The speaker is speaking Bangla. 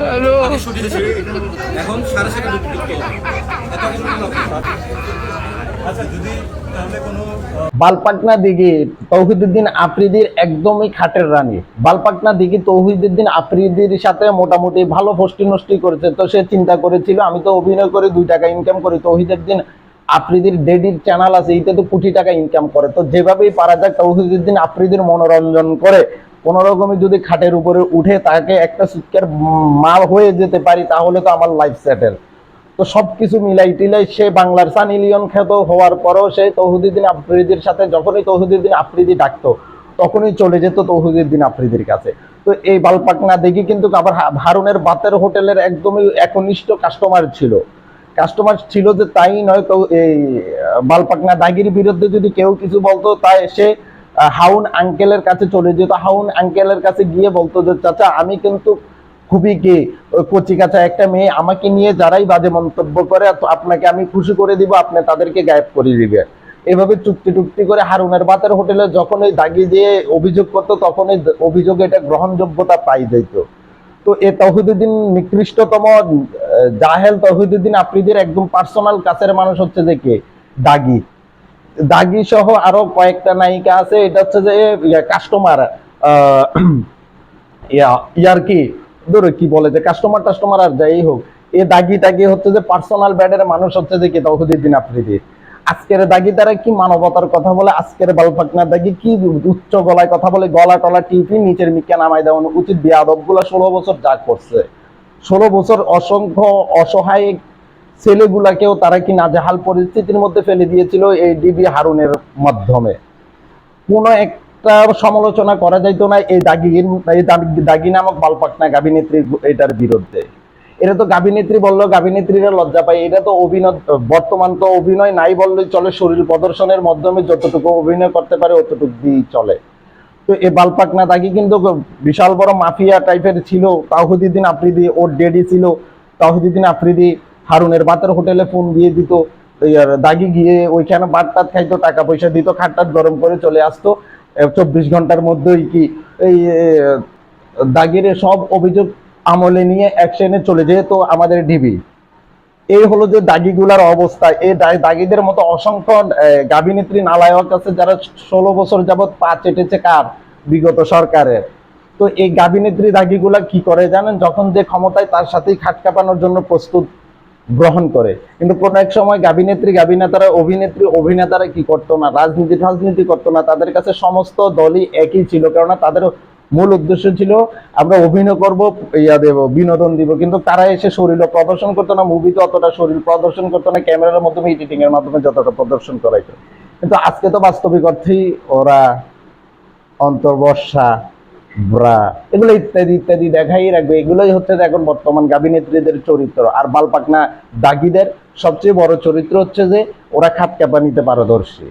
হ্যালো। এখন সাড়ে এত আচ্ছা যদি তাহলে বালপাটনা দিঘি তৌহিদুদ্দিন আফ্রিদির একদমই খাটের রানী। বালপাটনা দিঘি তৌহিদুদ্দিন আফ্রিদির সাথে মোটামুটি ভালো ফষ্টি নষ্টি করেছে তো সে চিন্তা করেছিল আমি তো অভিনয় করে দুই টাকা ইনকাম করি। তৌহিদুদ্দিন আফ্রিদির ডেডির চ্যানেল আছে এইটা তো কোটি টাকা ইনকাম করে। তো যেভাবেই পারা যায় তৌহিদুদ্দিন আফ্রিদির মনোরঞ্জন করে কোনো রকমে যদি খাটের উপরে উঠে তাকে একটা শিক্ষার মা হয়ে যেতে পারি, তাহলে তো আমার লাইফ সেটেল তো সব কিছু মিলাই টিলাই সে বাংলার সানি লিওন খ্যাত হওয়ার পরও সে তৌহিদুদ্দিন আফ্রিদির সাথে যখনই তৌহিদুদ্দিন আফ্রিদি ডাকতো, তখনই চলে যেত তৌহিদুদ্দিন আফ্রিদির কাছে। তো এই বালপাকনা দেখি কিন্তু আবার হারুনের বাতের হোটেলের একদমই একনিষ্ঠ কাস্টমার ছিল। কাস্টমার ছিল যে তাই নয় তো এই বালপাকনা দাগির বিরুদ্ধে যদি কেউ কিছু বলতো, তাই সে হাউন আঙ্কেলের কাছে চলে যেত। হাউন আঙ্কেলের কাছে গিয়ে বলতো যে, চাচা, আমি কিন্তু খুবই কি কচি কাঁচা একটা মেয়ে, আমাকে নিয়ে যারাই বাজে মন্তব্য করে আপনাকে আমি খুশি করে দিব, আপনি তাদেরকে গায়েব করে দিবে। এভাবে চুক্তি টুক্তি করে হারুনের বাতের হোটেলে যখন ওই দাগি দিয়ে অভিযোগ করতো, তখন ওই অভিযোগে এটা গ্রহণযোগ্যতা পাই যাইতো। তো এ তহিদুদ্দিন নিকৃষ্টতম জাহেল তহিদুদ্দিন আফ্রিদির একদম পার্সোনাল কাছের মানুষ হচ্ছে যে কে? দাগি। দাগি সহ আরও কয়েকটা নায়িকা আছে। এটা হচ্ছে যে কাস্টমার ইয়ার কি? ধরো কি বলে যে কাস্টমার টাস্টমার আর যাই হোক, এ দাগি টাগি হচ্ছে যে পার্সোনাল ব্যাডের মানুষ হচ্ছে যে কি তৌহিদুদ্দিন আফ্রিদি। আজকের দাগি তারা কি মানবতার কথা বলে? আজকের বালপাকনা দাগি কি উচ্চ গলায় কথা বলে? গলা টলা টিপি নিচের মিকে নামাই দেওয়ানো উচিত বিয়াদবগুলা ষোলো বছর যা করছে। ষোলো বছর অসংখ্য অসহায় ছেলেগুলাকেও তারা কি নাজেহাল পরিস্থিতির মধ্যে ফেলে দিয়েছিল এই ডিবি হারুনের মাধ্যমে? কোনো একটা সমালোচনা করা যাইতো না এই দাগি এই দাগি- নামক বালপাকনা গাভিনেত্রী এটার বিরুদ্ধে। এটা তো গাভিনেত্রী বলল, গাভিনেত্রীরা লজ্জা পায়। এটা তো অভিনয়, বর্তমান তো অভিনয় নাই বললেই চলে, শরীর প্রদর্শনের মাধ্যমে যতটুকু অভিনয় করতে পারে অতটুকু দিয়েই চলে। তো এই বালপাকনা দাগি কিন্তু বিশাল বড় মাফিয়া টাইপের ছিল তাহিদুদ্দিন আফ্রিদি, ওর ডেডি ছিল তাহিদুদ্দিন আফ্রিদি হারুনের বাতের হোটেলে ফোন দিয়ে দিত দাগি গিয়ে ওইখানে ভাত টাত খাইতো, টাকা পয়সা দিত, খাট টাট গরম করে চলে আসতো। চব্বিশ ঘণ্টার মধ্যেই কি, এই দাগির সব অভিযোগ আমলে নিয়ে অ্যাকশনে চলে যেত আমাদের ডিবি এই হলো যে দাগিগুলার অবস্থা। এই দাগিদের মতো অসংখ্য গাভিনেত্রী নালায়ক আছে যারা ষোলো বছর যাবত পা চেটেছে কার? বিগত সরকারের। তো এই গাভিনেত্রী দাগিগুলা কি করে জানেন? যখন যে ক্ষমতায় তার সাথেই খাট কাঁপানোর জন্য প্রস্তুত গ্রহণ করে। কিন্তু কোনো এক সময় গাভিনেত্রী গাভিনেতারা অভিনেত্রী, অভিনেতারা কি করতো না? রাজনীতি রাজনীতি করতো না। তাদের কাছে সমস্ত দলই একই ছিল, কেননা তাদের মূল উদ্দেশ্য ছিল, আমরা অভিনয় করব, ইয়া দেব, বিনোদন দিব। কিন্তু তারা এসে শরীর প্রদর্শন করতো না মুভিতে অতটা শরীর প্রদর্শন করতো না, ক্যামেরার মাধ্যমে এডিটিং এর মাধ্যমে যতটা প্রদর্শন করাইতো। কিন্তু আজকে তো বাস্তবিক অর্থেই ওরা অন্তর্বর্ষা ব্রা এগুলো ইত্যাদি ইত্যাদি দেখাই রাখবে। এগুলোই হচ্ছে এখন বর্তমান গাভিনেত্রীদের চরিত্র। আর বালপাকনা দাগিদের সবচেয়ে বড় চরিত্র হচ্ছে যে ওরা খাত কাপা নিতে পারদর্শী।